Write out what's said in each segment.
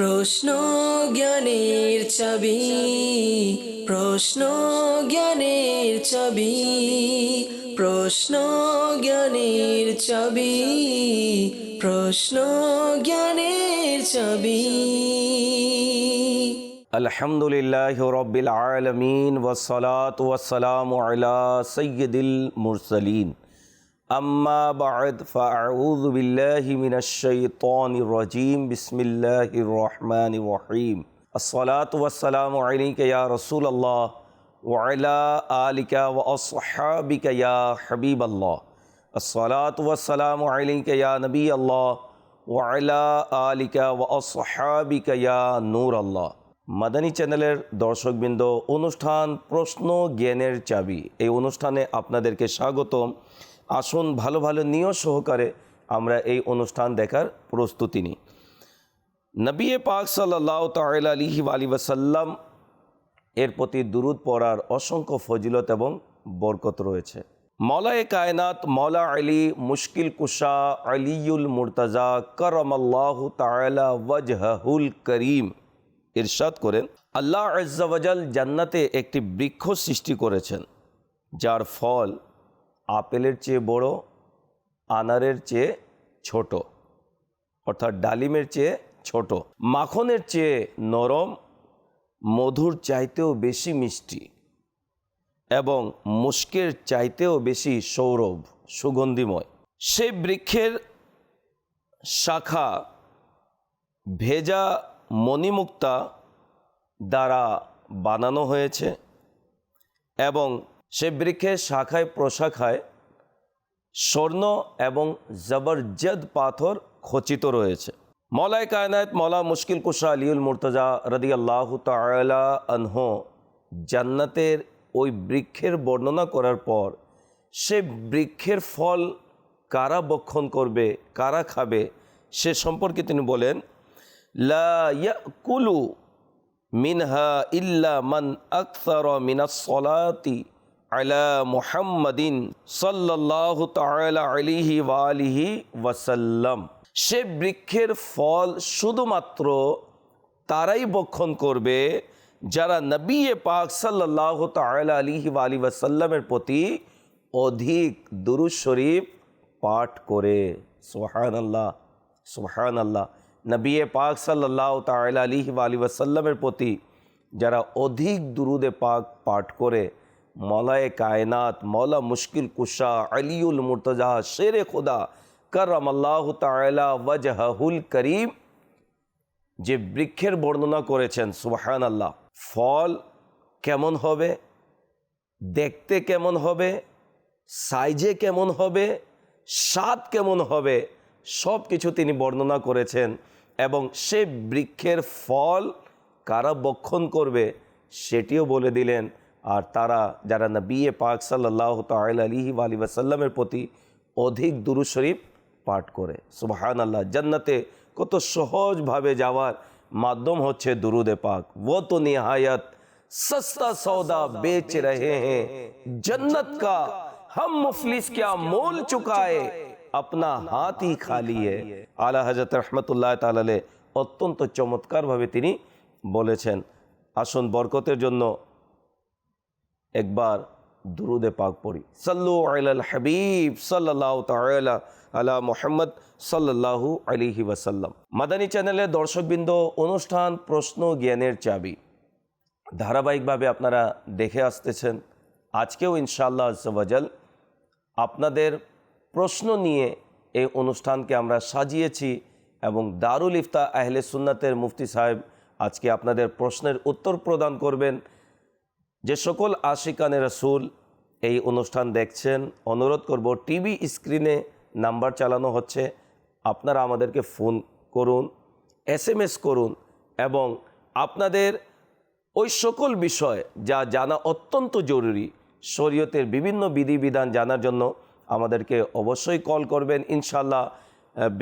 প্রশ্ন জ্ঞানের ছবি প্রশ্ন জ্ঞানের ছবি প্রশ্ন জ্ঞানের ছবি প্রশ্ন জ্ঞানের ছবি আলহামদুলিল্লাহ রবিল আলমিন ওসলাত ওসালাম আলা সৈয়দুল মুরসলিন। المرسلين أما بعد فأعوذ بالله من الشيطان الرجيم بسم الله الرحمن الرحيم الصلاة والسلام عليك يا رسول الله وعلى آلك وأصحابك يا حبيب الله الصلاة والسلام عليك يا نبي الله وعلى آلك وأصحابك يا نور الله মাদানী চ্যানেলের দর্শকবৃন্দ অনুষ্ঠান প্রশ্ন জ্ঞানের চাবি এই অনুষ্ঠানে আপনাদেরকে স্বাগতম আসুন ভালো ভালো নিয় সহকারে আমরা এই অনুষ্ঠান দেখার প্রস্তুতি নিই। নবী পাক সাল্লাহ তাল আলিহি আলী ওয়াসাল্লাম এর প্রতি দুরুদ পড়ার অসংখ্য ফজিলত এবং বরকত রয়েছে। মলায় কায়নাত মৌলা আলী মুশকিল কুশা আলিউল মুরতাজা করমাল্লাহ তালা ওয়াজহুল করিম ইরশাদ করেন, আল্লাহ আজ্জাওয়াজাল জান্নাতে একটি বৃক্ষ সৃষ্টি করেছেন, যার ফল আপেলের চেয়ে বড়, আনারের চেয়ে ছোট, অর্থাৎ ডালিমের চেয়ে ছোট। মাখনের চেয়ে নরম, মধুর চাইতেও বেশি মিষ্টি এবং মুস্কের চাইতেও বেশি সৌরভ, সুগন্ধিময়। সেই বৃক্ষের শাখা ভেজা মণিমুক্তা দ্বারা বানানো হয়েছে এবং সে বৃক্ষের শাখায় প্রশাখায় স্বর্ণ এবং জবরজদ পাথর খচিত রয়েছে। মলায় কায়নায়ত মলা মুশকিল কুশা আলিউল মুর্তজা রদি আল্লাহ তালা আনহ জান্নাতের ওই বৃক্ষের বর্ণনা করার পর সে বৃক্ষের ফল কারা বক্ষণ করবে, কারা খাবে সে সম্পর্কে তিনি বলেন, লা ইয়াকুলু মিনহা ইল্লা মান আকসার মিনা সলাতি আলা মুহাম্মাদিন আলাইহি ওয়া আলিহি ওয়াসাল্লাম। সে বৃক্ষের ফল শুধুমাত্র তারাই বক্ষণ করবে, যারা নবী পাক আলাইহি ওয়া আলিহি ওয়াসাল্লামের প্রতি অধিক দুরূদ শরীফ পাঠ করে। সুবহানাল্লাহ সুবহানাল্লাহ। নবী পাক সাল্লাহ তাল আলী আলি ওয়াসাল্লামের প্রতি যারা অধিক দুরুদে পাক পাঠ করে মলায় কায়নাত মৌলা মুশকিল কুশা, আলিউল মুর্তজা, শেরে খুদা করম আল্লাহ তালা ওয়াজহুল করিম, যে বৃক্ষের বর্ণনা করেছেন সুবাহান আল্লাহ ফল কেমন হবে? দেখতে কেমন হবে? সাইজে কেমন হবে? স্বাদ কেমন হবে? সব কিছু তিনি বর্ণনা করেছেন এবং সে বৃক্ষের ফল কারা বক্ষণ করবে সেটিও বলে দিলেন আর তারা, যারা নবিয়ে পাক সাল্লাহ তাল আলিহি ওয়াসাল্লামের প্রতি অধিক দুরু শরীফ পাঠ করে। সুবাহান আল্লাহ জান্নাতে কত সহজভাবে যাওয়ার মাধ্যম হচ্ছে দুরুদে পাক। ও তো নিহায়ত সস্তা সৌদা বেচ রহে হ্যাঁ। জন্নত কা হম মুফলিস क्या মোল চুকায়ে अपना হাতই ही খালি আলা হজরত রহমতুল্লাহ তালালে অত্যন্ত চমৎকারভাবে তিনি বলেছেন। আসুন বরকতের জন্য একবার দুরুদে পাক পড়ি। সাল্লু আল হাবিব সাল্লাহ তালা আলা মোহাম্মদ সাল্লাহু আলিহি ওয়াসাল্লাম। মাদানী চ্যানেলের দর্শকবৃন্দ, অনুষ্ঠান, প্রশ্ন, জ্ঞানের চাবি। ধারাবাহিকভাবে আপনারা দেখে আসতেছেন। আজকেও ইনশাআল্লাহ আজল আপনাদের প্রশ্ন নিয়ে এই অনুষ্ঠানকে আমরা সাজিয়েছি এবং দারুল ইফতা আহলে সুন্নাতের মুফতি সাহেব আজকে আপনাদের প্রশ্নের উত্তর প্রদান করবেন। যে সকল আশিকানে রসুল এই অনুষ্ঠান দেখছেন, অনুরোধ করব টিভি স্ক্রিনে নাম্বার চালানো হচ্ছে। আপনারা আমাদেরকে ফোন করুন এস করুন এবং আপনাদের ওই সকল বিষয় যা জানা অত্যন্ত জরুরি, শরীয়তের বিভিন্ন বিধিবিধান জানার জন্য আমাদেরকে অবশ্যই কল করবেন। ইনশাল্লাহ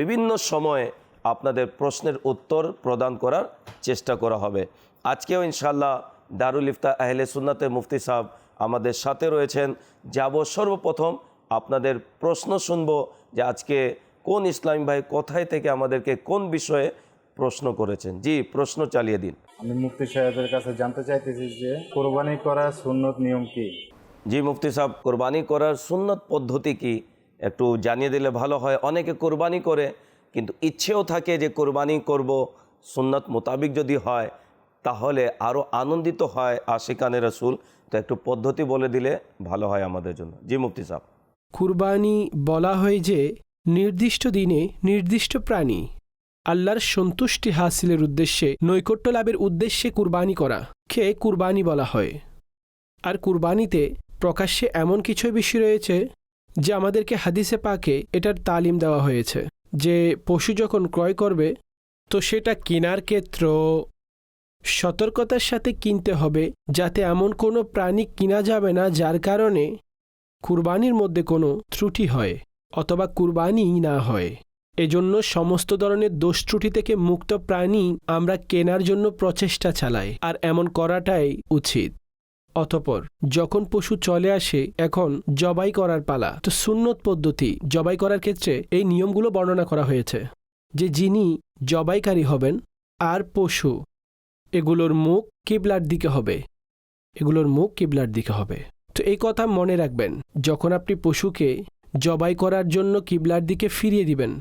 বিভিন্ন সময়ে আপনাদের প্রশ্নের উত্তর প্রদান করার চেষ্টা করা হবে। আজকেও ইনশাল্লাহ দারুল ইফতা আহলে সুন্নাতে মুফতি সাহেব আমাদের সাথে রয়েছেন। যাব সর্বপ্রথম আপনাদের প্রশ্ন শুনব যে আজকে কোন ইসলামী ভাই কোথায় থেকে আমাদেরকে কোন বিষয়ে প্রশ্ন করেছেন? জি প্রশ্ন চালিয়ে দিন। আমি মুফতি সাহেবের কাছে জানতে চাইতেছি যে কোরবানি করা সুন্নত নিয়ম কি? জি মুফতি সাহেব কোরবানি করার সুন্নত পদ্ধতি কি? একটু জানিয়ে দিলে ভালো হয়। অনেকে কোরবানি করে কিন্তু ইচ্ছেও থাকে যে কোরবানি করব। সুন্নত মোতাবিক যদি হয় তাহলে আরও আনন্দিত হয় আশিকানে রসুল। তো একটু পদ্ধতি বলে দিলে ভালো হয় আমাদের জন্য। জি, মুফতি সাহেব। কুরবানি বলা হয় যে, নির্দিষ্ট দিনে নির্দিষ্ট প্রাণী আল্লাহর সন্তুষ্টি হাসিলের উদ্দেশ্যে, নৈকট্য লাভের উদ্দেশ্যে কুরবানি করা, কে কুরবানি বলা হয়। আর কুরবানিতে প্রকাশ্যে এমন কিছু বিষয় রয়েছে, যে আমাদেরকে হাদিসে পাকে এটার তালিম দেওয়া হয়েছে। যে পশু যখন ক্রয় করবে, তো সেটা কেনার ক্ষেত্র সতর্কতার সাথে কিনতে হবে যাতে এমন কোনো প্রাণী কিনা যাবে না যার কারণে কুরবানির মধ্যে কোনো ত্রুটি হয় অথবা কুরবানি না হয়। এজন্য সমস্ত ধরনের দোষ ত্রুটি থেকে মুক্ত প্রাণী আমরা কেনার জন্য প্রচেষ্টা চালাই আর এমন করাটাই উচিত। অতপর যখন পশু চলে আসে, এখন জবাই করার পালা। তো সুন্নত পদ্ধতি, জবাই করার ক্ষেত্রে এই নিয়মগুলো বর্ণনা করা হয়েছে যে যিনি জবাইকারী হবেন আর পশু এগুলোর মুখ কিবলার দিকে হবে। এগুলোর মুখ কিবলার দিকে হবে। তো এই কথা মনে রাখবেন, যখন আপনি পশুকে জবাই করার জন্য কিবলার দিকে ফিরিয়ে দিবেন।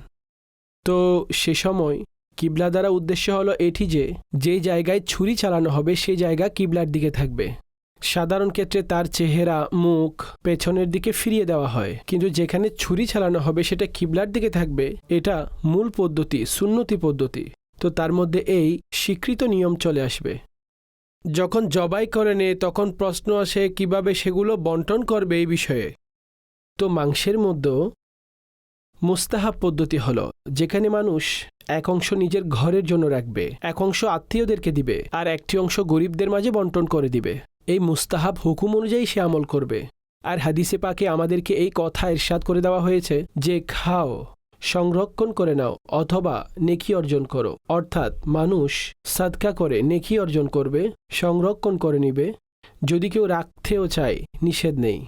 তো সে সময় কিবলা দ্বারা উদ্দেশ্য হলো এটি যে যে জায়গায় ছুরি চালানো হবে সেই জায়গা কিবলার দিকে থাকবে। সাধারণ ক্ষেত্রে তার চেহারা, মুখ পেছনের দিকে ফিরিয়ে দেওয়া হয়। কিন্তু যেখানে ছুরি চালানো হবে, সেটা কিবলার দিকে থাকবে, এটা মূল পদ্ধতি, সুন্নতি পদ্ধতি। তো তার মধ্যে এই স্বীকৃত নিয়ম চলে আসবে। যখন জবাই করে নে, তখন প্রশ্ন আসে কীভাবে সেগুলো বন্টন করবে এই বিষয়ে। তো মাংসের মধ্যেও মুস্তাহাব পদ্ধতি হলো, যেখানে মানুষ এক অংশ নিজের ঘরের জন্য রাখবে, এক অংশ আত্মীয়দেরকে দিবে, আর একটি অংশ গরিবদের মাঝে বন্টন করে দিবে। এই মুস্তাহাব হুকুম অনুযায়ী সে আমল করবে। আর হাদিসে পাকে আমাদেরকে এই কথা ইরশাদ করে দেওয়া হয়েছে যে, খাও। সংরক্ষণ করে নাও অথবা নেকি অর্জন করো। অর্থাৎ মানুষ সাদকা করে নেকি অর্জন করবে, সংরক্ষণ করে নিবে। যদি কেউ রাখতেও চায়, নিষেধ নেই।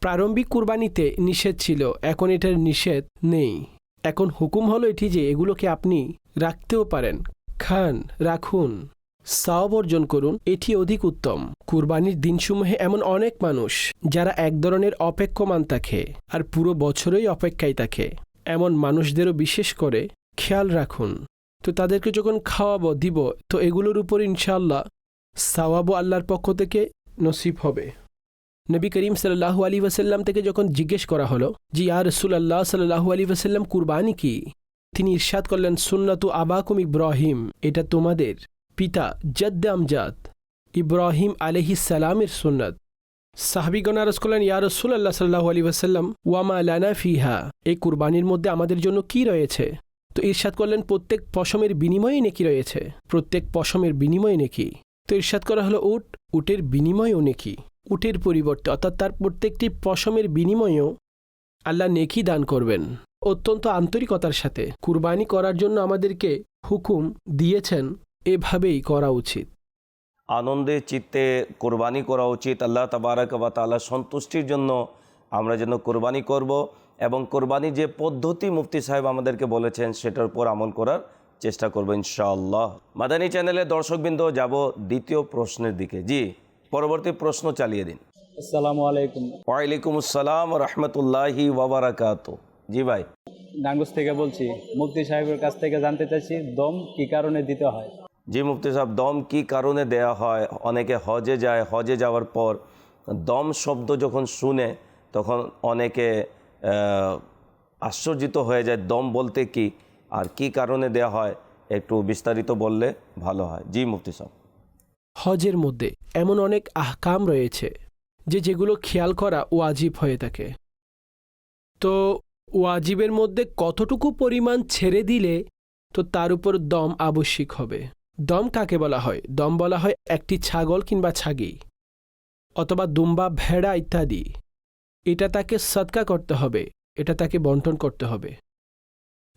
প্রারম্ভিক কুরবানিতে নিষেধ ছিল, এখন এটার নিষেধ নেই। এখন হুকুম হলো এটি যে, এগুলোকে আপনি রাখতেও পারেন। খান, রাখুন। সাওব অর্জন করুন, এটি অধিক উত্তম। কুরবানির দিনসমূহে এমন অনেক মানুষ, যারা এক ধরনের অপেক্ষমান থাকে, আর পুরো বছরই অপেক্ষায় থাকে। এমন মানুষদেরও বিশেষ করে খেয়াল রাখুন। তো তাদেরকে যখন খাওয়াবো, দিব, তো এগুলোর উপর ইনশাআল্লাহ সাওয়াবো আল্লাহর পক্ষ থেকে নসিব হবে। নবী করিম সাল্লাহু আলী ওয়াসাল্লাম থেকে যখন জিজ্ঞেস করা হলো জি আর রসুল আল্লাহ সাল্লাহু আলী ওয়াসাল্লাম, কুরবানি কি? তিনি ইরশাদ করলেন, সুন্নাতু আবাকুম ইব্রাহিম, এটা তোমাদের পিতা জদ্দ আমজাদ ইব্রাহিম আলহিসালামের সুন্নাত। সাহাবিগণ আরজ করলেন, ইয়া রসুল আল্লাহ সাল্লাহু আলী ওয়াসাল্লাম ওয়ামা লানা ফিহা? এই কুরবানির মধ্যে আমাদের জন্য কি রয়েছে? তো ইরশাদ করলেন, প্রত্যেক পশমের বিনিময়ে নেকি রয়েছে। প্রত্যেক পশমের বিনিময়ে নেকি? তো ইরশাদ করা হলো, উট, উটের বিনিময়েও নেকি? উটের পরিবর্তে, অর্থাৎ তার প্রত্যেকটি পশমের বিনিময়েও আল্লাহ নেকি দান করবেন। অত্যন্ত আন্তরিকতার সাথে কুরবানি করার জন্য আমাদেরকে হুকুম দিয়েছেন, এভাবেই করা উচিত। আনন্দে চিত্তে কোরবানি করা উচিত। আল্লাহ তাবারাক বা তাআলা সন্তুষ্টির জন্য আমরা যেন কোরবানি করব এবং কোরবানি যে পদ্ধতি মুফতি সাহেব আমাদেরকে বলেছেন সেটার উপর আমল করার চেষ্টা করব ইনশাআল্লাহ। মাদানী চ্যানেলে দর্শকবৃন্দ যাব দ্বিতীয় প্রশ্নের দিকে। জি পরবর্তী প্রশ্ন চালিয়ে দিন। আসসালামু আলাইকুম। ওয়ালাইকুম আসসালাম রহমতুল্লাহি ওবরাকাত জি ভাই। ডাঙ্গুস থেকে বলছি মুফতি সাহেবের কাছ থেকে জানতে চাইছি দম কি কারণে দিতে হয়? জি মুফতি সাহেব, দম কি কারণে দেয়া হয়? অনেকে হজে যায়, হজে যাওয়ার পর দম শব্দ যখন শুনে, তখন অনেকে আশ্চর্যিত হয়ে যায় দম বলতে কি আর কি কারণে দেয়া হয়, একটু বিস্তারিত বললে ভালো হয়। জি মুফতি সাহেব। হজের মধ্যে এমন অনেক আহকাম রয়েছে যে যেগুলো খেয়াল করা ওয়াজিব হয়ে থাকে। তো ওয়াজিবের মধ্যে কতটুকু পরিমাণ ছেড়ে দিলে, তো তার উপর দম আবশ্যিক হবে। দম কাকে বলা হয়? দম বলা হয় একটি ছাগল কিংবা ছাগি অথবা দুম্বা, ভেড়া ইত্যাদি। এটা তাকে সৎকা করতে হবে, এটা তাকে বন্টন করতে হবে।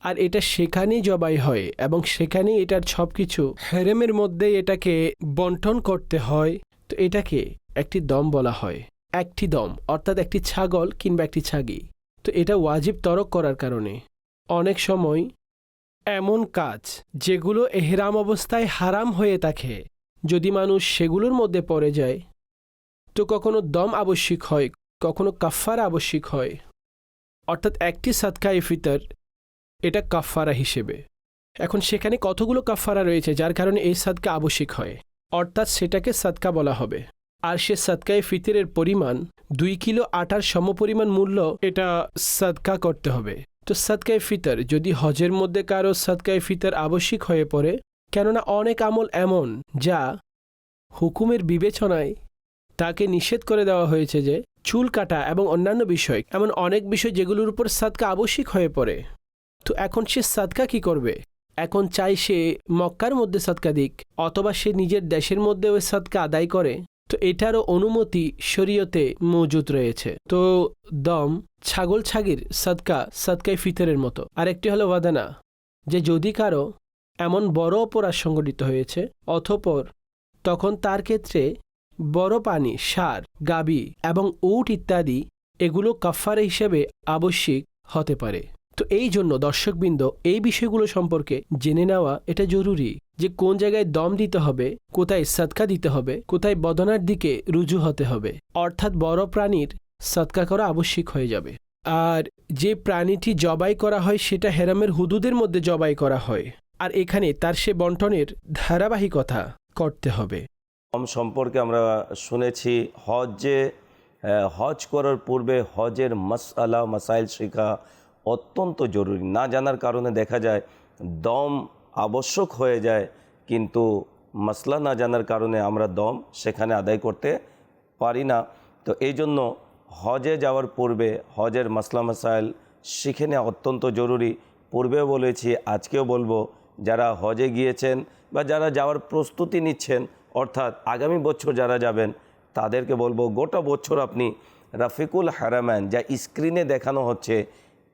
আর এটা সেখানেই জবাই হয় এবং সেখানেই এটার সব কিছু হেরেমের মধ্যে এটাকে বন্টন করতে হয়। তো এটাকে একটি দম বলা হয়। একটি দম, অর্থাৎ একটি ছাগল কিংবা একটি ছাগি। তো এটা ওয়াজিব তরক করার কারণে। অনেক সময় এমন কাজ যেগুলো এহরাম অবস্থায় হারাম হয়ে থাকে, যদি মানুষ সেগুলোর মধ্যে পড়ে যায়, তো কখনো দম আবশ্যিক হয়, কখনো কাফারা আবশ্যিক হয়। অর্থাৎ একটি সাদকায়ে ফিতর, এটা কাফারা হিসেবে। এখন সেখানে কতগুলো কাফারা রয়েছে, যার কারণে এই সাদকা আবশ্যিক হয়? অর্থাৎ সেটাকে সাদকা বলা হবে। আর সে সাদকায়ে ফিতরের পরিমাণ দুই কিলো আটার সমপরিমাণ মূল্য এটা সাদকা করতে হবে। তো সাদকায়ে ফিতর, যদি হজের মধ্যে কারও সাদকায়ে ফিতর আবশ্যিক হয়ে পড়ে, কেননা অনেক আমল এমন যা হুকুমের বিবেচনায় তাকে নিষেধ করে দেওয়া হয়েছে যে চুল কাটা এবং অন্যান্য বিষয়, এমন অনেক বিষয় যেগুলোর উপর সাদকা আবশ্যিক হয়ে পড়ে। তো এখন সে সাদকা কি করবে? এখন চাই সে মক্কার মধ্যে সাদকা দিক, অথবা সে নিজের দেশের মধ্যে ওই সাদকা আদায় করে। এটারও অনুমতি শরীয়তে মজুদ রয়েছে। তো দম, ছাগল ছাগির, সাদকা, সাদকায় ফিতরের মতো। আরেকটি হলো ওয়াদানা, যে যদি কারও এমন বড় অপরাধ সংগঠিত হয়েছে, অথপর তখন তার ক্ষেত্রে বড় পানি, সার, গাবি এবং উট ইত্যাদি, এগুলো কাফারে হিসেবে আবশ্যিক হতে পারে। তো এই জন্য দর্শকবৃন্দ, এই বিষয়গুলো সম্পর্কে জেনে নেওয়া এটা জরুরি। যে কোন জায়গায় দম দিতে হবে কোথায় সৎকা দিতে হবে কোথায় বদনার দিকে রুজু হতে হবে। অর্থাৎ বড় প্রাণীর সৎকা করা আবশ্যিক হয়ে যাবে। আর যে প্রাণীটি জবাই করা হয় সেটা হেরামের হুদুদের মধ্যে জবাই করা হয়। আর এখানে তার সে বন্টনের ধারাবাহিকতা করতে হবে। দম সম্পর্কে আমরা শুনেছি হজে আহ, হজ করার পূর্বে হজের মাসআলা মাসাইল শেখা অত্যন্ত জরুরি। না জানার কারণে দেখা যায় দম আবশ্যক হয়ে যায়, কিন্তু মাসলা না জানার কারণে আমরা দম সেখানে আদায় করতে পারি না। তো এই জন্য হজে যাওয়ার পূর্বে হজের মাসলা মাসাইল শিখে নেওয়া অত্যন্ত জরুরি। পূর্বেও বলেছি, আজকেও বলব, যারা হজে গিয়েছেন বা যারা যাওয়ার প্রস্তুতি নিচ্ছেন, অর্থাৎ আগামী বছর যারা যাবেন, তাদেরকে বলব, গোটা বছর আপনি রাফিকুল হারাম্যান যা স্ক্রিনে দেখানো হচ্ছে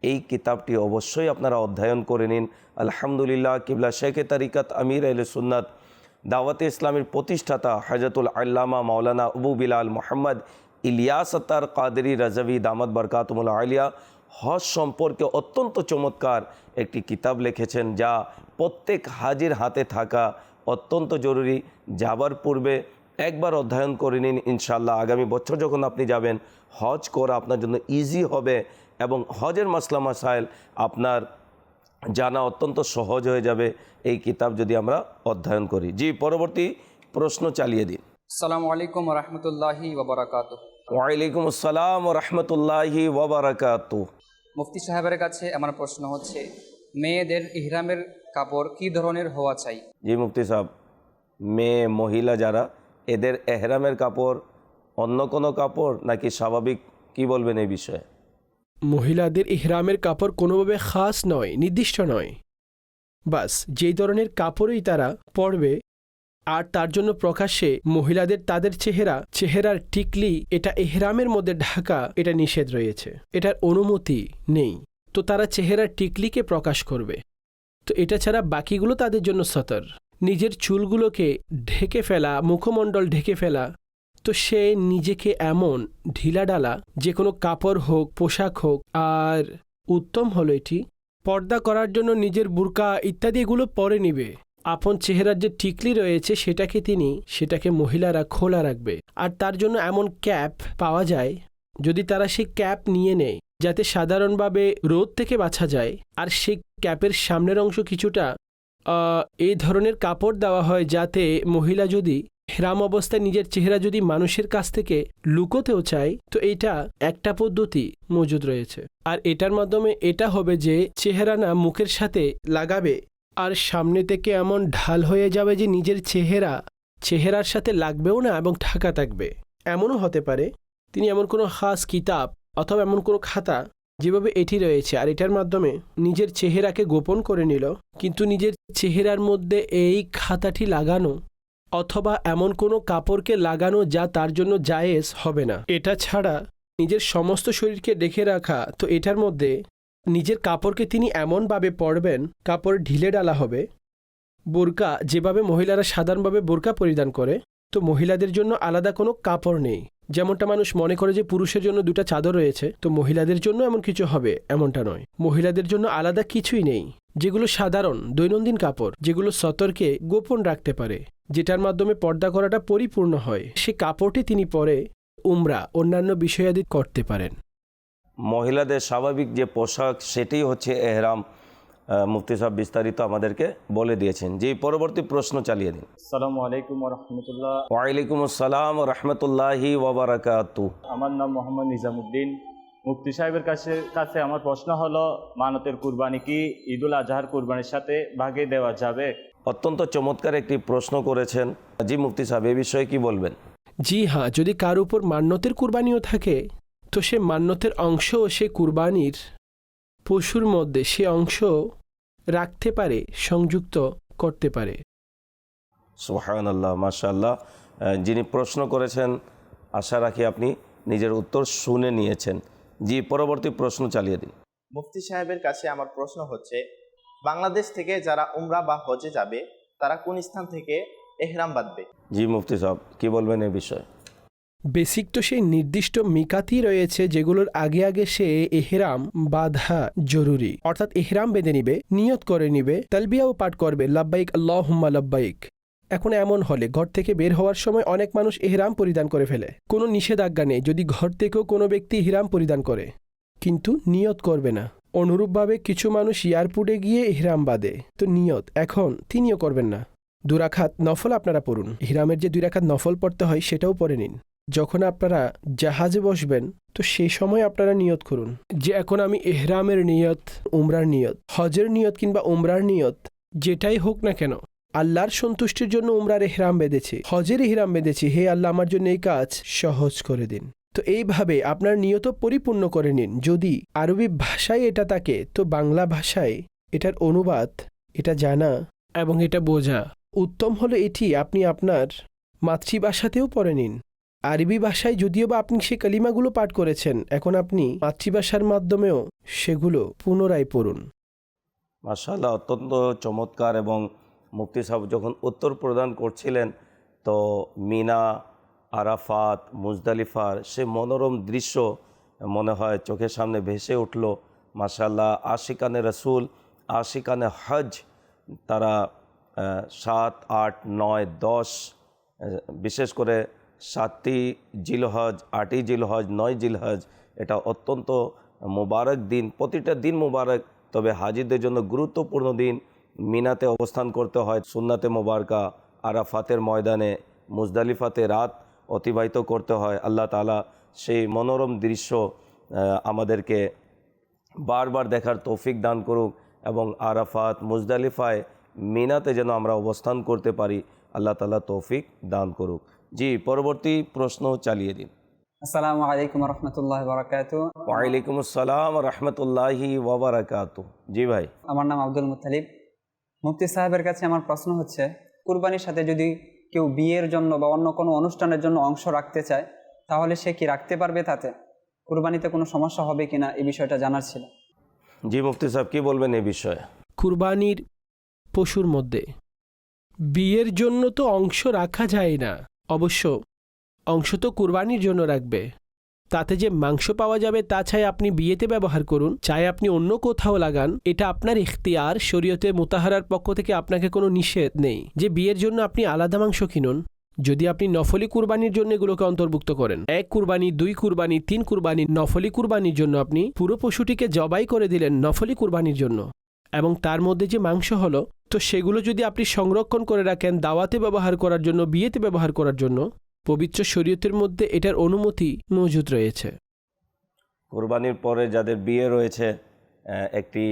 এই কিতাবটি অবশ্যই আপনারা অধ্যয়ন করে নিন। আলহামদুলিল্লাহ, কিবলা শেখে তারিকাত আমির আল সুন্নাত, দাওয়াতে ইসলামের প্রতিষ্ঠাতা হজরতুল আল্লামা মাওলানা আবু বিলাল মোহাম্মদ ইলিয়াস আত্তার কাদেরি রাজাভি দামাদ বরকাতমুল আলিয়া হজ সম্পর্কে অত্যন্ত চমৎকার একটি কিতাব লিখেছেন, যা প্রত্যেক হাজির হাতে থাকা অত্যন্ত জরুরি। যাবার পূর্বে একবার অধ্যয়ন করে নিন ইনশাল্লাহ আগামী বছর যখন আপনি যাবেন, হজ করা আপনার জন্য ইজি হবে। এবং হজের মাসলা মাসাইল আপনার জানা অত্যন্ত সহজ হয়ে যাবে। এই কিতাব যদি আমরা অধ্যয়ন করি। জি পরবর্তী প্রশ্ন চালিয়ে দিন। আসসালামু আলাইকুম রহমতুল্লাহি ওবরাকাত ওয়ালাইকুম আসসালাম রহমতুল্লাহি ওবরাকাত মুফতি সাহেবের কাছে আমার প্রশ্ন হচ্ছে মেয়েদের ইহরামের কাপড় কি ধরনের হওয়া চাই? জি মুফতি সাহেব মেয়ে মহিলা যারা এদের এহরামের কাপড় অন্য কোনো কাপড় নাকি স্বাভাবিক? কি বলবেন এই বিষয়ে? মহিলাদের ইহরামের কাপড় কোনোভাবে খাস নয়, নির্দিষ্ট নয়। বাস, যেই ধরনের কাপড়ই তারা পরবে, আর তার জন্য প্রকাশ্যে মহিলাদের তাদের চেহারা, চেহারার টিকলি, এটা এহরামের মধ্যে ঢাকা, এটা নিষেধ রয়েছে। এটার অনুমতি নেই। তো তারা চেহারার টিকলিকে প্রকাশ করবে। তো এটা ছাড়া বাকিগুলো তাদের জন্য সতর। নিজের চুলগুলোকে ঢেকে ফেলা, মুখমণ্ডল ঢেকে ফেলা তো সে নিজেকে এমন ঢিলাডালা যে কোনো কাপড় হোক, পোশাক হোক, আর উত্তম হলো এটি, পর্দা করার জন্য নিজের বুরকা ইত্যাদি এগুলো পরে নিবে। আপন চেহারার যে টিকলি রয়েছে সেটাকে তিনি, সেটাকে মহিলারা খোলা রাখবে। আর তার জন্য এমন ক্যাপ পাওয়া যায়, যদি তারা সেই ক্যাপ নিয়ে নেয়, যাতে সাধারণভাবে রোদ থেকে বাঁচা যায়। আর সেই ক্যাপের সামনের অংশ কিছুটা এই ধরনের কাপড় দেওয়া হয় যাতে মহিলা যদি হেরাম অবস্থায় নিজের চেহারা যদি মানুষের কাছ থেকে লুকোতেও চায়, তো এটা একটা পদ্ধতি মজুদ রয়েছে। আর এটার মাধ্যমে এটা হবে যে চেহারা না মুখের সাথে লাগাবে, আর সামনে থেকে এমন ঢাল হয়ে যাবে যে নিজের চেহারা, চেহারার সাথে লাগবেও না এবং ঢাকা থাকবে। এমনও হতে পারে, তিনি এমন কোনো খাস কিতাব অথবা এমন কোনো খাতা যেভাবে এটি রয়েছে, আর এটার মাধ্যমে নিজের চেহারাকে গোপন করে নিল, কিন্তু নিজের চেহারার মধ্যে এই খাতাটি লাগানো অথবা এমন কোনো কাপড়কে লাগানো যা তার জন্য জায়েজ হবে না। এটা ছাড়া নিজের সমস্ত শরীরকে ডেকে রাখা, তো এটার মধ্যে নিজের কাপড়কে তিনি এমনভাবে পরবেন, কাপড় ঢিলে ডালা হবে। বোরকা, যেভাবে মহিলারা সাধারণভাবে বোরকা পরিধান করে, তো মহিলাদের জন্য আলাদা কোনো কাপড় নেই। যেমনটা মানুষ মনে করে যে পুরুষের জন্য দুটা চাদর রয়েছে, তো মহিলাদের জন্য এমন কিছু হবে, এমনটা নয়। মহিলাদের জন্য আলাদা কিছুই নেই, যেগুলো সাধারণ, দৈনন্দিন কাপড়, যেগুলো সতর্কে গোপন রাখতে পারে, যেটার মাধ্যমে পর্দা করাটা পরিপূর্ণ হয়। সে কাপড়টি তিনি পরে উমরা, অন্যান্য বিষয়াদি করতে পারেন। মহিলাদের স্বাভাবিক যে পোশাক, সেটাই হচ্ছে এহরাম। মুফতি সাহেব বিস্তারিত আমাদেরকে বলে দিয়েছেন। যে পরবর্তী প্রশ্ন চালিয়ে দিন। আসসালামু আলাইকুম রহমতুল্লাহ। ওয়ালাইকুম আসসালাম রহমতুল্লাহি ওবরাকাতু আমার নাম মোহাম্মদ নিজামুদ্দিন। মুফতি সাহেবের কাছে কাছে আমার প্রশ্ন হলো মানতের কুরবানি কি ঈদুল আজহার কুরবানির সাথে ভাগে দেওয়া যাবে? অত্যন্ত চমৎকার একটি প্রশ্ন করেছেন। জি মুফতি সাহেব এ বিষয়ে কি বলবেন? জি হ্যাঁ যদি কার উপর মান্যতের কুরবানিও থাকে তো সে মান্যতের অংশ সে কুরবানির পশুর মধ্যে সে অংশ রাখতে পারে সংযুক্ত করতে পারে। সোহান আল্লাহ মাশাল্লাহ যিনি প্রশ্ন করেছেন আশা রাখি আপনি নিজের উত্তর শুনে নিয়েছেন। জি পরবর্তী প্রশ্ন চালিয়ে দিন মুফতি সাহেবের কাছে আমার প্রশ্ন হচ্ছে বাংলাদেশ থেকে যারা উমরা বা হজে যাবে তারা কোন স্থান থেকে এহরাম বাঁধবে? জি মুফতি সাহেব কি বলবেন এ বিষয়ে? বেসিক তো সেই নির্দিষ্ট মিকাতি রয়েছে যেগুলোর আগে আগে সে এহরাম বাধা জরুরি। অর্থাৎ এহরাম বেঁধে নিবে, নিয়ত করে নিবে, তালবিয়াও পাঠ করবে, লাব্বাইক আল্লাহুম্মা লাব্বাইক। এখন এমন হলে ঘর থেকে বের হওয়ার সময় অনেক মানুষ এহরাম পরিধান করে ফেলে। কোনো নিষেধাজ্ঞা নেই যদি ঘর থেকেও কোনো ব্যক্তি ইহরাম পরিধান করে। কিন্তু নিয়ত করবে না। অনুরূপভাবে কিছু মানুষ এয়ারপোর্টে গিয়ে ইহরাম বাঁধে। তো নিয়ত, এখন তিনিও করবেন না। দুরাখাত নফল আপনারা পড়ুন। হিরামের যে দুই রাখাত নফল পড়তে হয় সেটাও পড়ে নিন। যখন আপনারা জাহাজে বসবেন, তো সেই সময় আপনারা নিয়ত করুন যে এখন আমি এহরামের নিয়ত, উমরার নিয়ত, হজের নিয়ত কিংবা উমরার নিয়ত, যেটাই হোক না কেন, আল্লাহর সন্তুষ্টির জন্য উমরার এহরাম বেঁধেছি, হজের এহরাম বেঁধেছি, হে আল্লাহ আমার জন্য এই কাজ সহজ করে দিন। তো এইভাবে আপনার নিয়ত পরিপূর্ণ করে নিন। যদি আরবি ভাষায় এটা থাকে, তো বাংলা ভাষায় এটার অনুবাদ, এটা জানা এবং এটা বোঝা। উত্তম হলো এটি আপনি আপনার মাতৃভাষাতেও পড়ে নিন। আরবি ভাষায় যদিও বা আপনি সে কালিমাগুলো পাঠ করেছেন, এখন আপনি মাতৃভাষার মাধ্যমেও সেগুলো পুনরায় পড়ুন। মাশাল্লাহ অত্যন্ত চমৎকার এবং মুফতি সাহেব যখন উত্তর প্রদান করছিলেন, তো মিনা, আরাফাত, মুজদালিফার, সে মনোরম দৃশ্য মনে হয় চোখের সামনে ভেসে উঠল। মাশাল্লাহ আশিকানে রসুল, আশিকানে হজ তারা সাত, আট, নয়, দশ বিশেষ করে সাতটি জিলহজ, আটই জিলহজ, নয় জিলহজ, এটা অত্যন্ত মোবারক দিন, প্রতিটা দিন মোবারক। তবে হাজিদের জন্য গুরুত্বপূর্ণ দিন মিনাতে অবস্থান করতে হয়। সুন্নাতে মোবারকা, আরাফাতের ময়দানে মুজদালিফাতে রাত অতিবাহিত করতে হয়। আল্লাহ তালা সেই মনোরম দৃশ্য আমাদেরকে বারবার দেখার তৌফিক দান করুক এবং আরাফাত, মুজদালিফায় মিনাতে যেন আমরা অবস্থান করতে পারি, আল্লাহ তালা তৌফিক দান করুক। জি পরবর্তী প্রশ্ন চালিয়ে দিন। আসসালামু আলাইকুম রহমতুল্লাহ বারাকাত ওয়ালাইকুম আসসালাম রহমতুল্লাহি ওবরাকাত জি ভাই। আমার নাম আব্দুল মুতালিব মুফতি সাহেবের কাছে আমার প্রশ্ন হচ্ছে কুরবানির সাথে যদি কেউ বিয়ের জন্য বা অন্য কোনো অনুষ্ঠানের জন্য অংশ রাখতে চায় তাহলে সে কি রাখতে পারবে তাতে? কুরবানিতে কোনো সমস্যা হবে কিনা এই বিষয়টা জানার ছিল। জি মুফতি সাহেব কি বলবেন এই বিষয়ে? কুরবানির পশুর মধ্যে। বিয়ের জন্য তো অংশ রাখা যায় না। অবশ্য অংশ তো কুরবানির জন্য রাখবে। তাতে যে মাংস পাওয়া যাবে তা চাই আপনি বিয়েতে ব্যবহার করুন, চাই আপনি অন্য কোথাও লাগান, এটা আপনার ইখতিয়ার শরীয়তে মোতাহারার পক্ষ থেকে আপনাকে কোনো নিষেধ নেই। যে বিয়ের জন্য আপনি আলাদা মাংস কিনুন, যদি আপনি নফলি কুরবানির জন্য এগুলোকে অন্তর্ভুক্ত করেন। এক কুরবানি, দুই কুরবানি, তিন কুরবানি, নফলি কুরবানির জন্য আপনি পুরো পশুটিকে জবাই করে দিলেন নফলি কুরবানির জন্য। এবং তার মধ্যে যে মাংস হলো তো সেগুলো যদি আপনি সংরক্ষণ করে রাখেন, দাওয়াতে ব্যবহার করার জন্য, বিয়েতে ব্যবহার করার জন্য, পবিত্র শরীয়তের মধ্যে এটার অনুমতি মজুদ রয়েছে। কোরবানির পরে যাদের বিয়ে রয়েছে একটি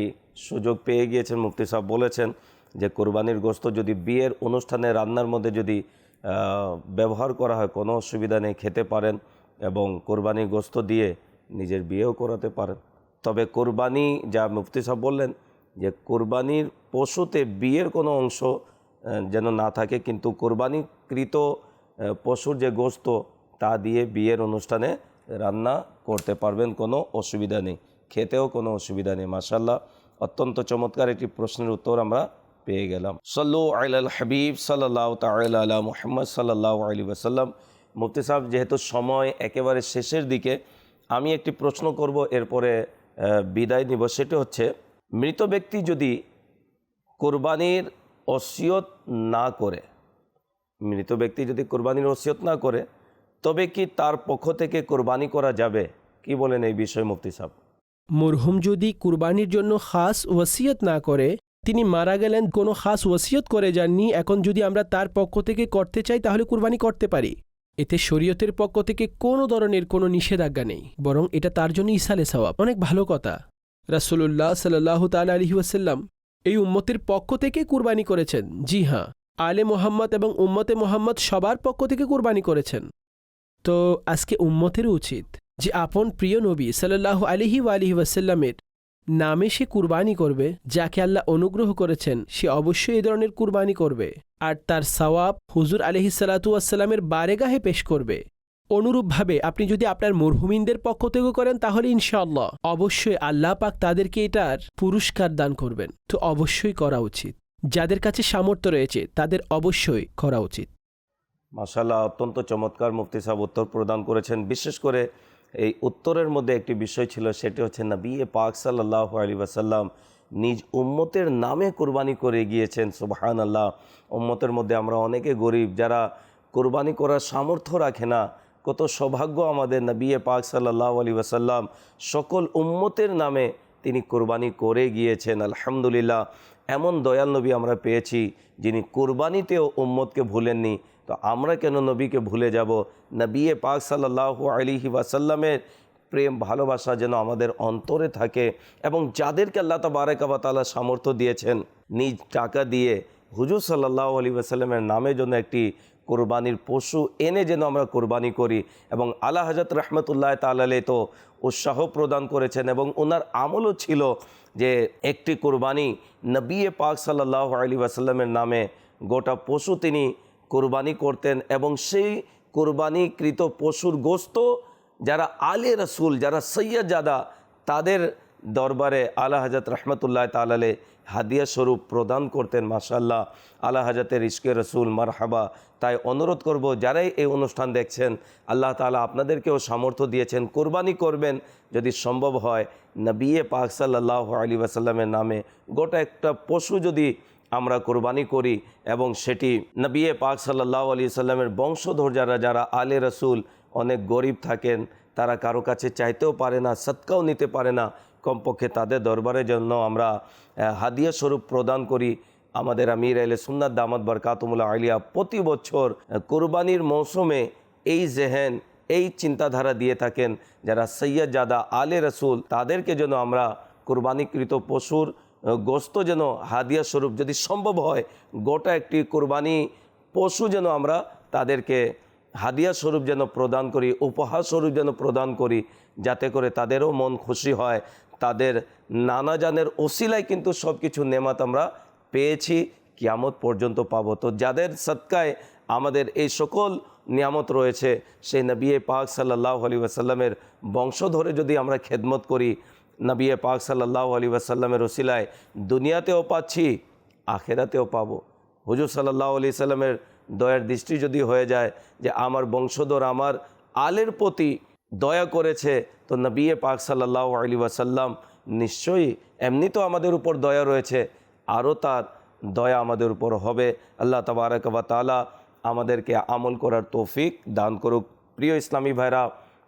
সুযোগ পেয়ে গিয়েছেন, মুফতি সাহেব বলেছেন যে কোরবানির গোস্ত যদি বিয়ের অনুষ্ঠানে, রান্নার মধ্যে যদি ব্যবহার করা হয়, কোনো অসুবিধা নেই, খেতে পারেন এবং কোরবানির গোস্ত দিয়ে নিজের বিয়েও করাতে পারেন। তবে কোরবানি, যা মুফতি সাহেব বললেন যে কোরবানির পশুতে বিয়ের কোনো অংশ যেন না থাকে, কিন্তু কোরবানিকৃত পশুর যে গোস্ত, তা দিয়ে বিয়ের অনুষ্ঠানে রান্না করতে পারবেন, কোনো অসুবিধা নেই। খেতেও কোনো অসুবিধা নেই মাসাল্লাহ অত্যন্ত চমৎকার একটি প্রশ্নের উত্তর আমরা পেয়ে গেলাম। সল্লু আল হাবিব সাল্লাহ তাল আলা মুহাম্মদ সাল্লাহ আলী ওসাল্লাম মুফতি সাহেব, যেহেতু সময় একেবারে শেষের দিকে, আমি একটি প্রশ্ন করব, এরপরে বিদায় নিব। সেটি হচ্ছে, মৃত ব্যক্তি যদি কোরবানির অসিয়ত না করে, মৃত ব্যক্তি যদি কোরবানির ওসিয়ত না করে, তবে কি তার পক্ষ থেকে কোরবানি করা যাবে? কি বলেন এই বিষয়ে মুফতি সাহেব? মরহুম যদি কুরবানির জন্য খাস ওসিয়ত না করে, তিনি মারা গেলেন, কোনো খাস ওসিয়ত করে যাননি, এখন যদি আমরা তার পক্ষ থেকে করতে চাই, তাহলে কুরবানি করতে পারি। এতে শরীয়তের পক্ষ থেকে কোনো ধরনের কোনো নিষেধাজ্ঞা নেই, বরং এটা তার জন্য ইসালে সওয়াব। অনেক ভালো কথা। রাসূলুল্লাহ সাল্লাহ তাল আলহি ওয়াসাল্লাম এই উম্মতের পক্ষ থেকে কুরবানি করেছেন। জি হ্যাঁ আলে মোহাম্মদ এবং উম্মতে মোহাম্মদ সবার পক্ষ থেকে কুরবানি করেছেন। তো আজকে উম্মতেরও উচিত যে আপন প্রিয় নবী সাল্লাহ আলিহি আলিহি ওয়াসাল্লামের নামে সে কুরবানি করবে, যাকে আল্লাহ অনুগ্রহ করেছেন, সে অবশ্যই এ ধরনের কুরবানি করবে। আর তার সওয়াব হুজুর আলহি আসসালামের বারেগাহে পেশ করবে। অনুরূপভাবে আপনি যদি আপনার মরহুমিনদের পক্ষ থেকে করেন, তাহলে ইনশাআল্লাহ অবশ্যই আল্লাহ পাক তাদেরকে এটার পুরস্কার দান করবেন। তো অবশ্যই করা উচিত। যাদের কাছে সামর্থ্য রয়েছে, তাদের অবশ্যই করা উচিত। মাসাল্লাহ অত্যন্ত চমৎকার মুফতি সাহেব উত্তর প্রদান করেছেন। বিশেষ করে এই উত্তরের মধ্যে একটি বিষয় ছিল, সেটি হচ্ছে নবী এ পাক সাল্লাহ আলী ওয়াসাল্লাম নিজ উম্মতের নামে কোরবানি করে গিয়েছেন। সুবাহান আল্লাহ উম্মতের মধ্যে আমরা অনেকে গরিব, যারা কোরবানি করার সামর্থ্য রাখে না কত সৌভাগ্য আমাদের নবী এ পাক সাল্লাহ আলী ওয়াসাল্লাম সকল উম্মতের নামে তিনি কোরবানি করে গিয়েছেন, আলহামদুলিল্লাহ। এমন দয়াল নবী আমরা পেয়েছি যিনি কোরবানিতেও উম্মতকে ভুলেননি। তো আমরা কেন নবীকে ভুলে যাব? নবী এ পাক সাল্লাহ আলিহি ওয়াসাল্লামের প্রেম, ভালোবাসা যেন আমাদের অন্তরে থাকে এবং যাদেরকে আল্লাহ তাবারাকাবা তালা সামর্থ্য দিয়েছেন, নিজ টাকা দিয়ে হুজুর সাল্লাহ আলী ওয়াসাল্লামের নামে যেন একটি কোরবানির পশু এনে যেন আমরা কোরবানি করি এবং আল্লাহ হজরত রহমতুল্লাহ তালালে তো উৎসাহ প্রদান করেছেন এবং ওনার আমলও ছিল যে একটি কোরবানি নবিয়ে পাক সাল্লাহ আলী ওয়াসাল্লামের নামে গোটা পশু তিনি কোরবানি করতেন এবং সেই কোরবানিকৃত পশুর গোস্ত যারা আলে রসুল, যারা সৈয়দ জাদা, তাদের দরবারে আলা হাজরত রহমতুল্লাহ তালালে হাদিয়া স্বরূপ প্রদান করতেন মাসাল্লাহ আলা হাজাতের ইশকে রসুল, মারহাবা। তাই অনুরোধ করব, যারাই এই অনুষ্ঠান দেখছেন, আল্লাহ তালা আপনাদেরকেও সামর্থ্য দিয়েছেন, কোরবানি করবেন। যদি সম্ভব হয় নবিয়ে পাক সাল্লাহ আলী ওয়াসাল্লামের নামে গোটা একটা পশু যদি আমরা কোরবানি করি এবং সেটি নবিয়ে পাক সাল্লাহ আলী সাল্লামের বংশধর যারা যারা আলে রসুল অনেক গরিব থাকেন, তারা কারও কাছে চাইতেও পারে না, সৎকাও নিতে পারে না কমপক্ষে তাদের দরবারের জন্য আমরা হাদিয়া স্বরূপ প্রদান করি। আমাদের আমির আলে সুন্নাত দামাত বরকাতমুল্লা আলিয়া প্রতি বছর কোরবানির মৌসুমে এই জেহেন, এই চিন্তাধারা দিয়ে থাকেন যারা সৈয়দ জাদা আলে রসুল, তাদেরকে যেন আমরা কোরবানিকৃত পশুর গোস্ত যেন হাদিয়া স্বরূপ যদি সম্ভব হয়, গোটা একটি কোরবানি পশু যেন আমরা তাদেরকে হাদিয়া স্বরূপ যেন প্রদান করি, উপহার স্বরূপ যেন প্রদান করি, যাতে করে তাদেরও মন খুশি হয়। তাদের নানা জানের ওসিলায় কিন্তু সব কিছু নেমাত আমরা পেয়েছি, কিয়ামত পর্যন্ত পাবো। তো যাদের সৎকায় আমাদের এই সকল নিয়ামত রয়েছে, সেই নবিয়ে পাক সাল্লাহ আলী ওয়াসাল্লামের বংশ ধরে যদি আমরা খেদমত করি নবিয়ে পাক সাল্লাহ আলী ওয়াসাল্লামের ওসিলায় দুনিয়াতেও পাচ্ছি, আখেরাতেও পাবো। হুজুর সাল্লাহ আলি সাল্লামের দয়ার দৃষ্টি যদি হয়ে যায় যে আমার বংশধর আমার আলের প্রতি দয়া করেছে, তো নবিয়ে পাক সাল্লাহ আলী ওয়াসাল্লাম নিশ্চয়ই এমনি তো আমাদের উপর দয়া রয়েছে, আরও তার দয়া আমাদের উপর হবে। আল্লাহ তবারকবা তালা আমাদেরকে আমল করার তৌফিক দান করুক। প্রিয় ইসলামী ভাইরা,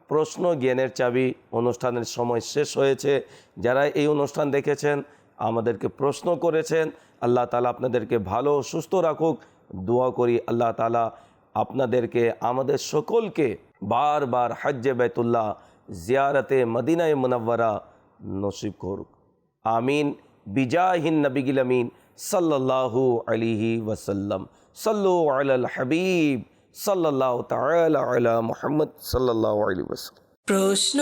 প্রশ্ন জ্ঞানের চাবি অনুষ্ঠানের সময় শেষ হয়েছে। যারা এই অনুষ্ঠান দেখেছেন, আমাদেরকে প্রশ্ন করেছেন, আল্লাহ তালা আপনাদেরকে ভালো সুস্থ রাখুক। দোয়া করি আল্লাহ তালা আপনাদেরকে, আমাদের সকলকে বারবার হজ্জে বেতুল্লাহ জিয়ারতে মদিনায় মুনব্বরা নসিব করুক। আমিন। বিজাহিন নবিগিল আমিন। সাল্লাল্লাহু আলিহি ওয়াসাল্লাম। সাল্লু আলাল হাবিব। সাল্লাল্লাহু তাআলা আলা মুহাম্মদ সাল্লাল্লাহু আলাইহি ওয়াসাল্লাম। প্রশ্ন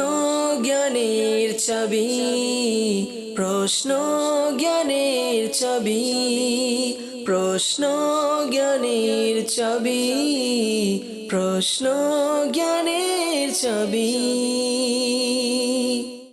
জ্ঞানের চাবি। প্রশ্ন জ্ঞানের চাবি। প্রশ্ন জ্ঞানের ছবি প্রশ্ন জ্ঞানের চাবি